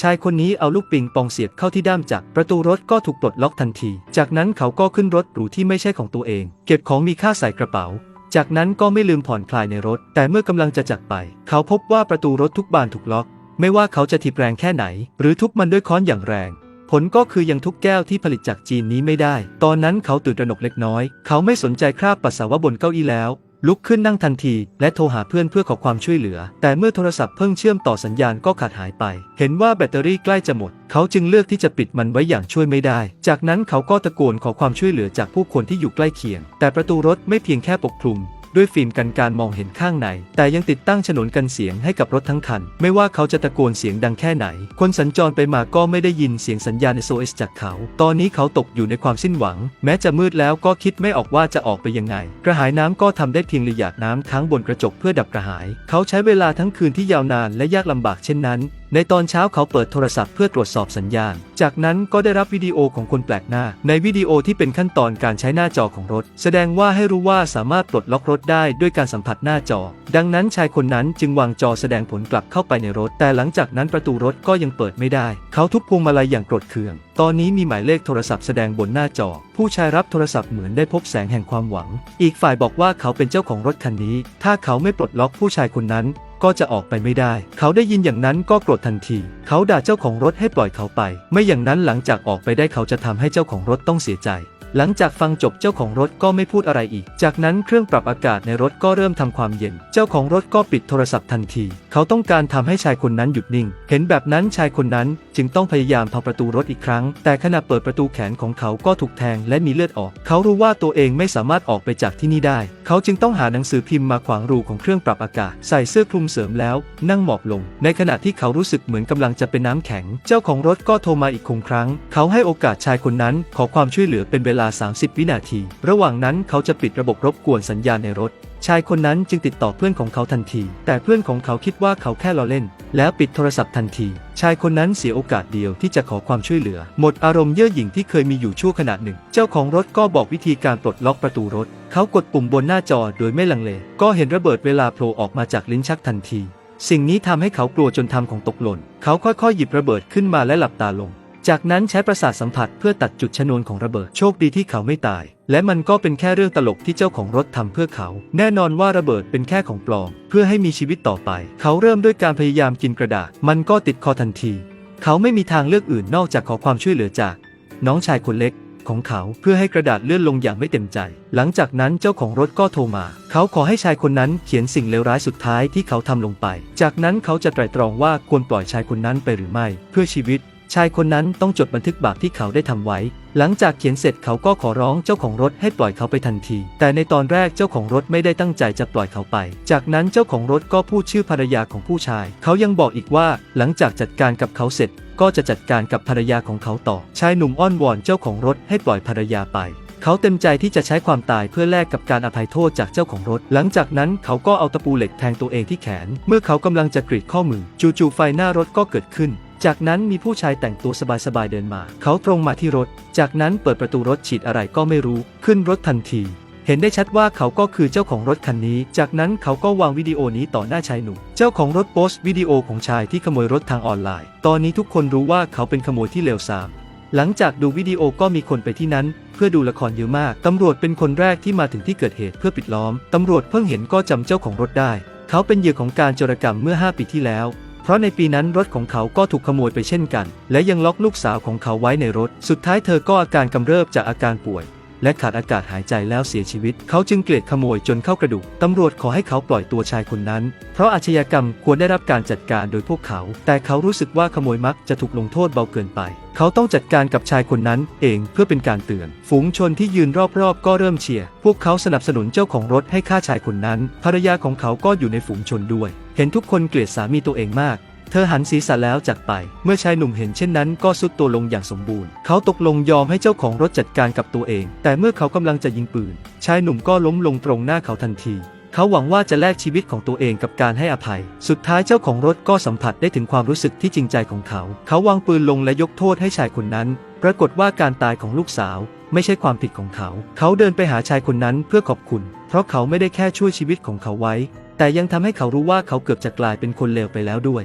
ชายคนนี้เอาลูกปิงปองเสียบเข้าที่ด้ามจักรประตูรถก็ถูกปลดล็อกทันที จากนั้นเขาก็ขึ้นรถหรูที่ไม่ใช่ของตัวเอง เก็บของมีค่าใส่กระเป๋า จากนั้นก็ไม่ลืมผ่อนคลายในรถ แต่เมื่อกำลังจะจากไป เขาพบว่าประตูรถทุกบานถูกล็อก ไม่ว่าเขาจะถีบแรงแค่ไหน หรือทุบมันด้วยค้อนอย่างแรง ผลก็คือยังทุบแก้วที่ผลิตจากจีนนี้ไม่ได้ ตอนนั้นเขาตื่นตระหนกเล็กน้อย เขาไม่สนใจคราบปัสสาวะบนเก้าอี้แล้ว ลุกขึ้นนั่งทันที และโทรหาเพื่อนเพื่อขอความช่วยเหลือ แต่เมื่อโทรศัพท์เพิ่งเชื่อมต่อสัญญาณก็ขาดหายไป เห็นว่าแบตเตอรี่ใกล้จะหมด เขาจึงเลือกที่จะปิดมันไว้อย่างช่วยไม่ได้ จากนั้นเขาก็ตะโกนขอความช่วยเหลือจากผู้คนที่อยู่ใกล้เคียง แต่ประตูรถไม่เพียงแค่ปกคลุม ด้วยฟิล์มกันการมองเห็นข้างใน แต่ยังติดตั้งฉนวนกันเสียงให้กับรถทั้งคัน ไม่ว่าเขาจะตะโกนเสียงดังแค่ไหน คนสัญจรไปมาก็ไม่ได้ยินเสียงสัญญาณ SOS จากเขา ตอนนี้เขาตกอยู่ในความสิ้นหวัง แม้จะมืดแล้วก็คิดไม่ออกว่าจะออกไปยังไง กระหายน้ำก็ทำได้เพียงหยาดน้ำค้างบนกระจกเพื่อดับกระหาย เขาใช้เวลาทั้งคืนที่ยาวนานและยากลำบากเช่นนั้น ในตอนเช้าเขาเปิดโทรศัพท์เพื่อตรวจสอบสัญญาณ จากนั้นก็ได้รับวิดีโอของคนแปลกหน้า ในวิดีโอที่เป็นขั้นตอนการใช้หน้าจอของรถ แสดงว่าให้รู้ว่าสามารถปลดล็อกรถได้ด้วยการสัมผัสหน้าจอ ดังนั้นชายคนนั้นจึงวางจอแสดงผลกลับเข้าไปในรถ แต่หลังจากนั้นประตูรถก็ยังเปิดไม่ได้ เขาทุบพวงมาลัยอย่างโกรธเคือง ตอนนี้มีหมายเลขโทรศัพท์แสดงบนหน้าจอ ผู้ชายรับโทรศัพท์เหมือนได้พบแสงแห่งความหวัง อีกฝ่ายบอกว่าเขาเป็นเจ้าของรถคันนี้ ถ้าเขาไม่ปลดล็อกผู้ชายคนนั้น ก็จะออกไปไม่ได้ เขาได้ยินอย่างนั้นก็โกรธทันที เขาด่าเจ้าของรถให้ปล่อยเขาไป ไม่อย่างนั้นหลังจากออกไปได้เขาจะทำให้เจ้าของรถต้องเสียใจ หลังจากฟังจบเจ้าของรถก็ไม่พูดอะไรอีก จากนั้นเครื่องปรับอากาศในรถก็เริ่มทำความเย็น เจ้าของรถก็ปิดโทรศัพท์ทันที เขาต้องการทำให้ชายคนนั้นหยุดนิ่ง เห็นแบบนั้นชายคนนั้นจึงต้องพยายามพังประตูรถอีกครั้ง แต่ขณะเปิดประตูแขนของเขาก็ถูกแทงและมีเลือดออก เขารู้ว่าตัวเองไม่สามารถออกไปจากที่นี่ได้ เขาจึงต้องหาหนังสือพิมพ์มาขวางรูของเครื่องปรับอากาศ ใส่เสื้อคลุมเสริมแล้ว นั่งหมอบลง ในขณะที่เขารู้สึกเหมือนกำลังจะเป็นน้ำแข็ง เจ้าของรถก็โทรมาอีกคงครั้ง เขาให้โอกาสชายคนนั้นขอความช่วยเหลือเป็นเวลาา 30 วินาที ระหว่างนั้นเขาจะปิดระบบรบกวนสัญญาณในรถ ชายคนนั้นจึงติดต่อเพื่อนของเขาทันที แต่เพื่อนของเขาคิดว่าเขาแค่ล้อเล่น แล้วปิดโทรศัพท์ทันที ชายคนนั้นเสียโอกาสเดียวที่จะขอความช่วยเหลือ หมดอารมณ์เย่อหยิ่งที่เคยมีอยู่ชั่วขณะหนึ่ง เจ้าของรถก็บอกวิธีการปลดล็อกประตูรถ เขากดปุ่มบนหน้าจอโดยไม่ลังเล ก็เห็นระเบิดเวลาโผล่ออกมาจากลิ้นชักทันที สิ่งนี้ทำให้เขากลัวจนทำของตกหล่น เขาค่อยๆหยิบระเบิดขึ้นมาและหลับตาลง จากนั้นใช้ประสาทสัมผัสเพื่อตัดจุดชนวนของระเบิดโชคดีที่เขาไม่ตาย และมันก็เป็นแค่เรื่องตลกที่เจ้าของรถทำเพื่อเขา แน่นอนว่าระเบิดเป็นแค่ของปลอม เพื่อให้มีชีวิตต่อไป เขาเริ่มด้วยการพยายามกินกระดาษ มันก็ติดคอทันที เขาไม่มีทางเลือกอื่นนอกจากขอความช่วยเหลือจาก น้องชายคนเล็กของเขาเพื่อให้กระดาษเลื่อนลงอย่างไม่เต็มใจ หลังจากนั้นเจ้าของรถก็โทรมา เขาขอให้ชายคนนั้นเขียนสิ่งเลวร้ายสุดท้ายที่เขาทำลงไป จากนั้นเขาจะไตร่ตรองว่าควรปล่อยชายคนนั้นไปหรือไม่ เพื่อชีวิต ชายคนนั้นต้องจดบันทึกบาปที่เขาได้ทำไว้ หลังจากเขียนเสร็จเขาก็ขอร้องเจ้าของรถให้ปล่อยเขาไปทันที แต่ในตอนแรกเจ้าของรถไม่ได้ตั้งใจจะปล่อยเขาไป จากนั้นเจ้าของรถก็พูดชื่อภรรยาของผู้ชาย เขายังบอกอีกว่าหลังจากจัดการกับเขาเสร็จ ก็จะจัดการกับภรรยาของเขาต่อ ชายหนุ่มอ้อนวอนเจ้าของรถให้ปล่อยภรรยาไปเขาเต็มใจที่จะใช้ความตายเพื่อแลกกับการอภัยโทษจากเจ้าของรถ หลังจากนั้นเขาก็เอาตะปูเหล็กแทงตัวเองที่แขน เมื่อเขากำลังจะกรีดข้อมือ จู่ๆไฟหน้ารถก็เกิดขึ้น จากนั้นมีผู้ชายแต่งตัวสบายๆเดินมา เขาตรงมาที่รถ จากนั้นเปิดประตูรถฉีดอะไรก็ไม่รู้ ขึ้นรถทันที เห็นได้ชัดว่าเขาก็คือเจ้าของรถคันนี้ จากนั้นเขาก็วางวิดีโอนี้ต่อหน้าชายหนุ่ม เจ้าของรถโพสต์วิดีโอของชายที่ขโมยรถทางออนไลน์ ตอนนี้ทุกคนรู้ว่าเขาเป็นขโมยที่เลวทราม หลังจากดูวิดีโอก็มีคนไปที่นั้น เพื่อดูละครเยอะมาก ตำรวจเป็นคนแรกที่มาถึงที่เกิดเหตุเพื่อปิดล้อม ตำรวจเพิ่งเห็นก็จำเจ้าของรถได้ เขาเป็นเหยื่อของการโจรกรรมเมื่อ 5 ปีที่แล้ว เพราะในปีนั้นรถของเขาก็ถูกขโมยไปเช่นกัน และยังล็อกลูกสาวของเขาไว้ในรถ สุดท้ายเธอก็อาการกำเริบจากอาการป่วย และขาดอากาศหายใจแล้วเสียชีวิต เขาจึงเกลียดขโมยจนเข้ากระดูก ตำรวจขอให้เขาปล่อยตัวชายคนนั้น เพราะอาชญากรรมควรได้รับการจัดการโดยพวกเขา แต่เขารู้สึกว่าขโมยมักจะถูกลงโทษเบาเกินไป เขาต้องจัดการกับชายคนนั้นเองเพื่อเป็นการเตือน ฝูงชนที่ยืนรอบๆ ก็เริ่มเชียร์ พวกเขาสนับสนุนเจ้าของรถให้ฆ่าชายคนนั้น ภรรยาของเขาก็อยู่ในฝูงชนด้วย เห็นทุกคนเกลียดสามีตัวเองมาก เธอหันศีรษะแล้วจากไป เมื่อชายหนุ่มเห็นเช่นนั้นก็สุดตัวลงอย่างสมบูรณ์ เขาตกลงยอมให้เจ้าของรถจัดการกับตัวเอง แต่เมื่อเขากำลังจะยิงปืน ชายหนุ่มก็ล้มลงตรงหน้าเขาทันที เขาหวังว่าจะแลกชีวิตของตัวเองกับการให้อภัย สุดท้ายเจ้าของรถก็สัมผัสได้ถึงความรู้สึกที่จริงใจของเขา เขาวางปืนลงและยกโทษให้ชายคนนั้น ปรากฏว่าการตายของลูกสาว ไม่ใช่ความผิดของเขา เขาเดินไปหาชายคนนั้นเพื่อขอบคุณ เพราะเขาไม่ได้แค่ช่วยชีวิตของเขาไว้ แต่ยังทำให้เขารู้ว่าเขาเกือบจะกลายเป็นคนเลวไปแล้วด้วย